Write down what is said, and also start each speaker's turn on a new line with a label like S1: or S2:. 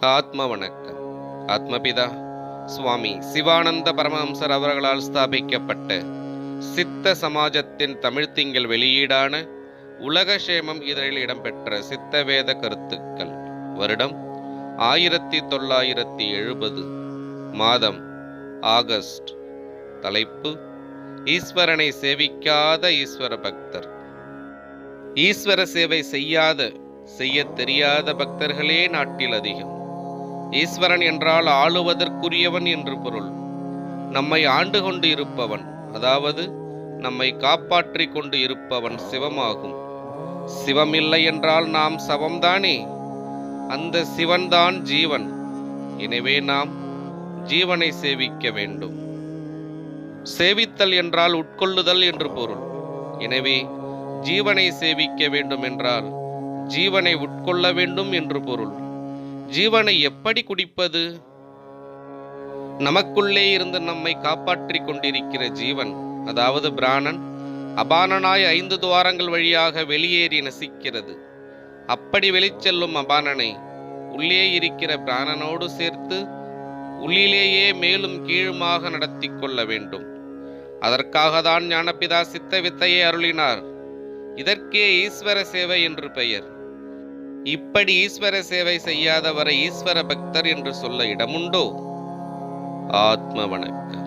S1: ஆத்ம வணக்கம் ஆத்மபிதா சுவாமி சிவானந்த பரமஹம்சர் அவர்களால் ஸ்தாபிக்கப்பட்ட சித்த சமாஜத்தின் தமிழ்த்திங்கள் வெளியீடான உலகக்ஷேமம் இதழில் இடம்பெற்ற சித்தவேத கருத்துக்கள். வருடம் ஆயிரத்தி தொள்ளாயிரத்தி எழுபது. மாதம் ஆகஸ்ட். தலைப்பு ஈஸ்வரனை சேவிக்காத ஈஸ்வர பக்தர். ஈஸ்வர சேவை செய்யாத செய்யத் தெரியாத பக்தர்களே நாட்டில் அதிகம். ஈஸ்வரன் என்றால் ஆளுவதற்குரியவன் என்று பொருள். நம்மை ஆண்டு கொண்டு இருப்பவன் அதாவது நம்மை காப்பாற்றி கொண்டு இருப்பவன் சிவமாகும். சிவமில்லை என்றால் நாம் சவம்தானே? அந்த சிவன்தான் ஜீவன். எனவே நாம் ஜீவனை சேவிக்க வேண்டும். சேவித்தல் என்றால் உட்கொள்ளுதல் என்று பொருள். எனவே ஜீவனை சேவிக்க வேண்டும் என்றால் ஜீவனை உட்கொள்ள வேண்டும் என்று பொருள். ஜீவனை எப்படி குடிப்பது? நமக்குள்ளே இருந்து நம்மை காப்பாற்றிக் கொண்டிருக்கிற ஜீவன் அதாவது பிராணன் அபானனாய் ஐந்து துவாரங்கள் வழியாக வெளியேறி நசிக்கிறது. அப்படி வெளிச்செல்லும் அபானனை உள்ளே இருக்கிற பிராணனோடு சேர்த்து உள்ளிலேயே மேலும் கீழுமாக நடத்தி கொள்ள வேண்டும். அதற்காக தான் ஞானபிதா சித்த வித்தையை அருளினார். இதற்கே ஈஸ்வர சேவை என்று பெயர். இப்படி ஈஸ்வர சேவை செய்யாதவரை ஈஸ்வர பக்தர் என்று சொல்ல இடமுண்டோ? ஆத்ம வணக்கம்